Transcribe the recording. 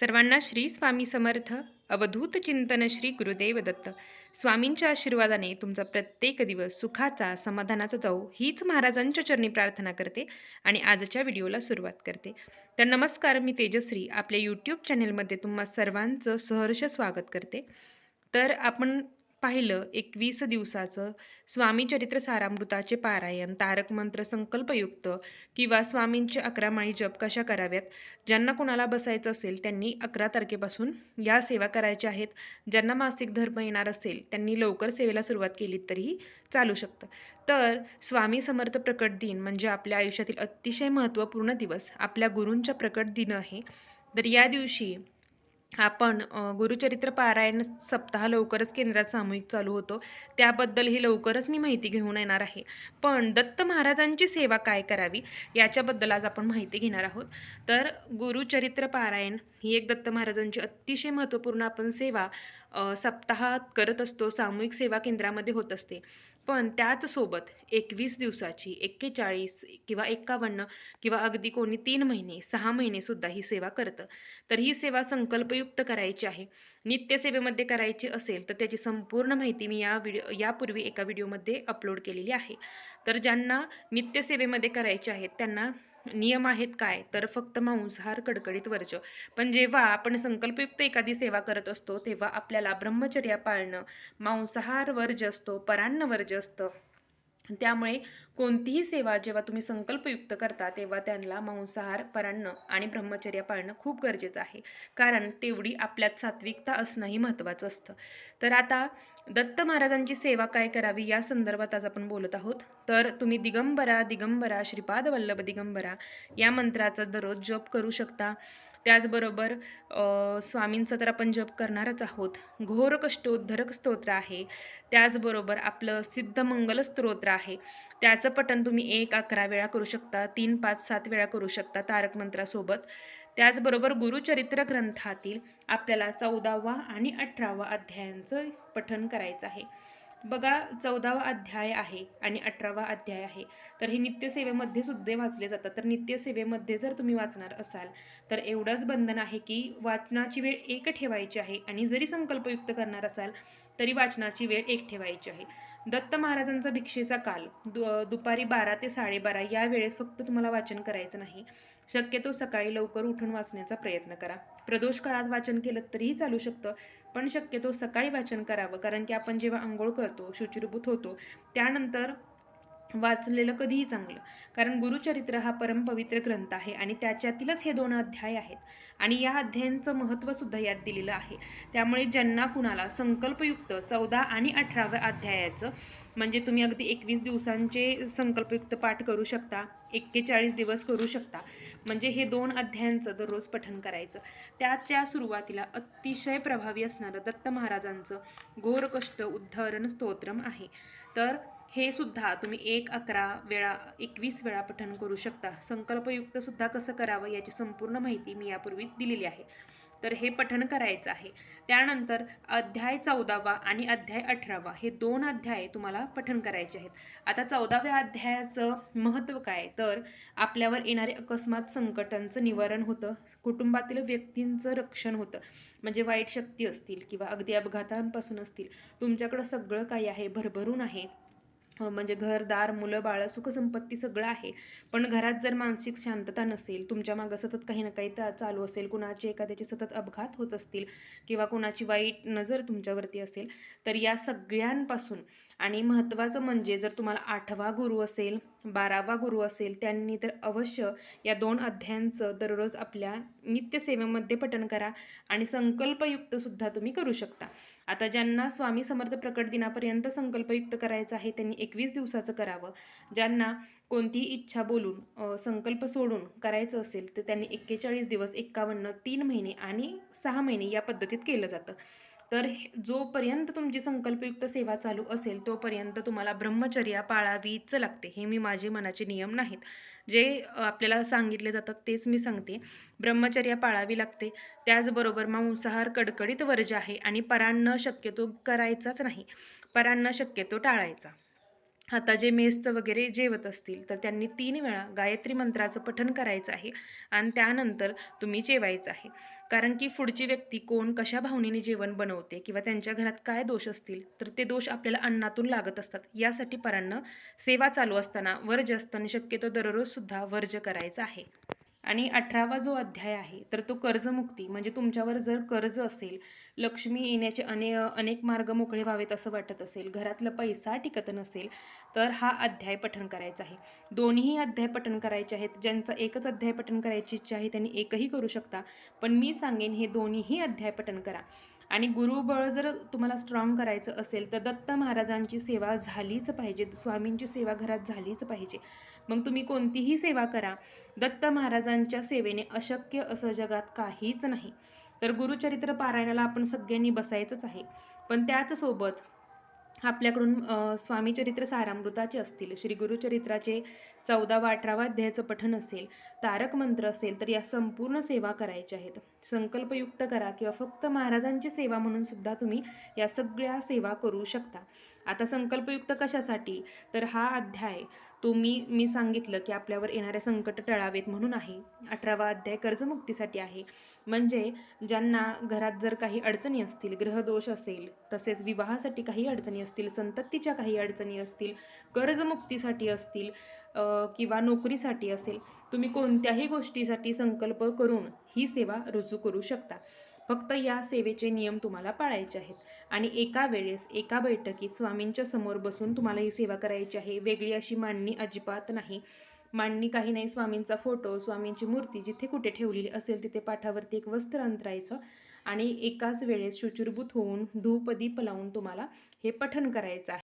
सर्वांना श्री स्वामी समर्थ. अवधूत चिंतन श्री गुरुदेव दत्त. स्वामींच्या आशीर्वादाने तुमचा प्रत्येक दिवस सुखाचा समाधानाचा जाऊ हीच महाराजांच्या चरणी प्रार्थना करते आणि आजच्या व्हिडिओला सुरुवात करते. तर नमस्कार मी तेजश्री. आपल्या यूट्यूब चॅनेलमध्ये तुम्हा सर्वांचं सहर्ष स्वागत करते. तर आपण पाहिलं एकवीस दिवसाचं स्वामी चरित्र सारामृताचे पारायण तारक मंत्र संकल्पयुक्त किंवा स्वामींचे अकरा माळी जप कशा कराव्यात? ज्यांना कुणाला बसायचं असेल त्यांनी अकरा तारखेपासून या सेवा करायच्या आहेत. ज्यांना मासिक धर्म येणार असेल त्यांनी लवकर सेवेला सुरुवात केली तरीही चालू शकतं. तर स्वामी समर्थ प्रकट दिन म्हणजे आपल्या आयुष्यातील अतिशय महत्त्वपूर्ण दिवस आपल्या गुरूंच्या प्रकट दिन आहे. तर या दिवशी आपण गुरुचरित्र पारायण सप्ताह लवकरच केंद्रात सामूहिक चालू होतो. त्याबद्दलही लवकरच मी माहिती घेऊन येणार आहे. पण दत्त महाराजांची सेवा काय करावी याच्याबद्दल आज आपण माहिती घेणार आहोत. तर गुरुचरित्र पारायण ही एक दत्त महाराजांची अतिशय महत्त्वपूर्ण आपण सेवा सप्ताहात करत असतो सामूहिक सेवा केंद्रामध्ये होत असते. पण त्याचसोबत एकवीस दिवसाची एक्केचाळीस किंवा एक्कावन्न किंवा अगदी कोणी तीन महिने सहा महिनेसुद्धा ही सेवा करतं. तर ही सेवा संकल्पयुक्त करायची आहे. नित्यसेवेमध्ये करायची असेल तर त्याची संपूर्ण माहिती मी या व्हिडिओ यापूर्वी एका व्हिडिओमध्ये अपलोड केलेली आहे. तर ज्यांना नित्यसेवेमध्ये करायचे आहेत त्यांना नियम आहेत काय? तर फक्त मांसाहार कडकडीत वर्ज पण जेव्हा आपण संकल्पयुक्त एखादी सेवा करत असतो तेव्हा आपल्याला ब्रह्मचर्या पाळणं मांसाहार वर्ज असतो परान्न वर्ज असतं. त्यामुळे कोणतीही सेवा जेव्हा तुम्ही संकल्पयुक्त करता तेव्हा त्यांना मांसाहार परान्न आणि ब्रह्मचर्या पाळणं खूप गरजेचं आहे. कारण तेवढी आपल्यात सात्विकता असणंही महत्त्वाचं असतं. तर आता दत्त महाराजांची सेवा काय करावी या संदर्भात आज आपण बोलत आहोत. तर तुम्ही दिगंबरा दिगंबरा श्रीपाद वल्लभ दिगंबरा या मंत्राचा दररोज जप करू शकता. त्याचबरोबर स्वामींचं स्वामींचा तर आपण जप करणारच आहोत. घोर कष्टोद्धरक स्तोत्र आहे. त्याचबरोबर आपलं सिद्ध मंगल स्तोत्र आहे. त्याचं पठण तुम्ही एक अकरा वेळा करू शकता तीन पाच सात वेळा करू शकता तारक मंत्रासोबत. त्याचबरोबर गुरुचरित्र ग्रंथातील आपल्याला चौदावा आणि अठरावा अध्यायांचं पठण करायचं आहे. बघा चौदावा अध्याय आहे आणि अठरावा अध्याय आहे. तर हे नित्यसेवेमध्ये सुद्धा वाचले जातात. तर नित्यसेवेमध्ये जर तुम्ही वाचणार असाल तर एवढंच बंधन आहे की वाचनाची वेळ एक ठेवायची आहे आणि जरी संकल्पयुक्त करणार असाल तरी वाचनाची वेळ एक ठेवायची आहे. दत्त महाराजांचा भिक्षेचा काल दु दुपारी बारा ते साडेबारा या वेळेस फक्त तुम्हाला वाचन करायचं नाही. शक्यतो सकाळी लवकर उठून वाचण्याचा प्रयत्न करा. प्रदोष काळात वाचन केलं तरीही चालू शकतं. पण शक्यतो सकाळी वाचन करावं. कारण की आपण जेव्हा आंघोळ करतो शुचिरभूत होतो त्यानंतर वाचलेलं कधीही चांगलं. कारण गुरुचरित्र हा परमपवित्र ग्रंथ आहे आणि त्याच्यातीलच हे दोन अध्याय आहेत. आणि या अध्यायांचं महत्त्वसुद्धा यात दिलेलं आहे. त्यामुळे ज्यांना कुणाला संकल्पयुक्त चौदा आणि अठराव्या अध्यायाचं म्हणजे तुम्ही अगदी एकवीस दिवसांचे संकल्पयुक्त पाठ करू शकता एक्केचाळीस दिवस करू शकता म्हणजे हे दोन अध्यायांचं दररोज पठन करायचं. त्याच्या सुरुवातीला अतिशय प्रभावी असणारं दत्त महाराजांचं घोर कष्ट उद्धरण स्तोत्रम आहे. तर हे सुद्धा तुम्ही एक अकरा वेळा एकवीस वेळा पठन करू शकता. संकल्पयुक्त सुद्धा कसं करावं याची संपूर्ण माहिती मी यापूर्वी दिलेली आहे. तर हे पठण करायचं आहे. त्यानंतर अध्याय चौदावा आणि अध्याय अठरावा हे दोन अध्याय तुम्हाला पठण करायचे आहेत. आता चौदाव्या अध्यायाचं महत्त्व काय? तर आपल्यावर येणारे अकस्मात संकटांचं निवारण होतं कुटुंबातील व्यक्तींचं रक्षण होतं. म्हणजे वाईट शक्ती असतील किंवा अगदी अपघातांपासून असतील. तुमच्याकडं सगळं काही आहे भरभरून आहे. म्हणजे घरदार मुलं बाळं सुखसंपत्ती सगळं आहे. पण घरात जर मानसिक शांतता नसेल तुमच्या मागं सतत काही ना काही ता- चालू असेल कुणाचे एखाद्याचे सतत अपघात होत असतील किंवा कुणाची वाईट नजर तुमच्यावरती असेल तर या सगळ्यांपासून आणि महत्त्वाचं म्हणजे जर तुम्हाला आठवा गुरु असेल बारावा गुरु असेल त्यांनी तर अवश्य या दोन अध्यायांचं दररोज आपल्या नित्यसेवेमध्ये पठन करा आणि संकल्पयुक्तसुद्धा तुम्ही करू शकता. आता ज्यांना स्वामी समर्थ प्रकट दिनापर्यंत संकल्पयुक्त करायचं आहे त्यांनी एकवीस दिवसाचं करावं. ज्यांना कोणतीही इच्छा बोलून संकल्प सोडून करायचं असेल तर त्यांनी एक्केचाळीस दिवस एक्कावन्न तीन महिने आणि सहा महिने या पद्धतीत केलं जातं. तर हे- जोपर्यंत तुमची संकल्पयुक्त सेवा चालू असेल तोपर्यंत तुम्हाला ब्रह्मचर्या पाळावीच लागते. हे मी माझे मनाचे नियम नाहीत. जे आपल्याला सांगितले जातात तेच मी सांगते. ब्रह्मचर्या पाळावी लागते. त्याचबरोबर मांसाहार कडकडीत वर्ज आहे आणि परान्न शक्यतो करायचाच नाही. परान्न शक्यतो टाळायचा. आता जे मेसचं वगैरे जेवत असतील तर त्यांनी तीन वेळा गायत्री मंत्राचं पठण करायचं आहे आणि त्यानंतर तुम्ही जेवायचं आहे. कारण की पुढची व्यक्ती कोण कशा भावनेने जेवण बनवते किंवा त्यांच्या घरात काय दोष असतील तर ते दोष आपल्याला अन्नातून लागत असतात. यासाठी परांना सेवा चालू असताना वर्ज असताना शक्यतो दररोजसुद्धा वर्ज करायचं आहे. आणि अठरावा जो अध्याय आहे तर तो कर्जमुक्ती म्हणजे तुमच्यावर जर कर्ज असेल लक्ष्मी येण्याचे अने अनेक मार्ग मोकळे व्हावेत असं वाटत असेल घरातला पैसा टिकत नसेल तर हा अध्याय पठण करायचा आहे. दोन्ही अध्याय पठण करायचे आहेत ज्यांचा एकच अध्याय पठण करायची इच्छा आहे त्यांनी एकही करू शकता पण मी सांगेन हे दोन्हीही अध्याय पठण करा. आणि गुरुबळ जर तुम्हाला स्ट्रॉंग करायचं असेल तर दत्त महाराजांची सेवा झालीच पाहिजे स्वामींची सेवा घरात झालीच पाहिजे. मग तुम्ही कोणतीही सेवा करा. दत्त महाराजांच्या सेवेने अशक्य असं जगात काहीच नाही. तर गुरुचरित्र पारायणाला आपण सगळ्यांनी बसायचंच आहे. पण त्याचसोबत आपल्याकडून स्वामीचरित्र सारामृताचे असतील श्री गुरुचरित्राचे चौदावा अठरावा अध्यायाचं पठण असेल तारक मंत्र असेल तर या संपूर्ण सेवा करायच्या आहेत. संकल्पयुक्त करा किंवा फक्त महाराजांची सेवा म्हणून सुद्धा तुम्ही या सगळ्या सेवा करू शकता. आता संकल्पयुक्त कशासाठी? तर हा अध्याय तुम्ही मी सांगितलं की आपल्यावर येणारे संकट टळावेत म्हणून आहे. अठरावा अध्याय कर्जमुक्तीसाठी आहे. म्हणजे ज्यांना घरात जर काही अडचणी असतील ग्रहदोष असेल तसेच विवाहासाठी काही अडचणी असतील संततीच्या काही अडचणी असतील कर्जमुक्तीसाठी असतील किंवा नोकरीसाठी असेल तुम्ही कोणत्याही गोष्टीसाठी संकल्प करून ही सेवा रुजू करू शकता. फक्त या सेवेचे नियम तुम्हाला पाळायचे आहेत. आणि एका वेळेस एका बैठकीत स्वामींच्या समोर बसून तुम्हाला ही सेवा करायची आहे. वेगळी अशी मांडणी अजिबात नाही. मांडणी काही नाही. स्वामींचा फोटो स्वामींची मूर्ती जिथे कुठे ठेवलेली असेल तिथे पाठावरती एक वस्त्र अंतरायचं आणि एकाच वेळेस शुचिरभूत होऊन धूपदीप लावून तुम्हाला हे पठण करायचं आहे.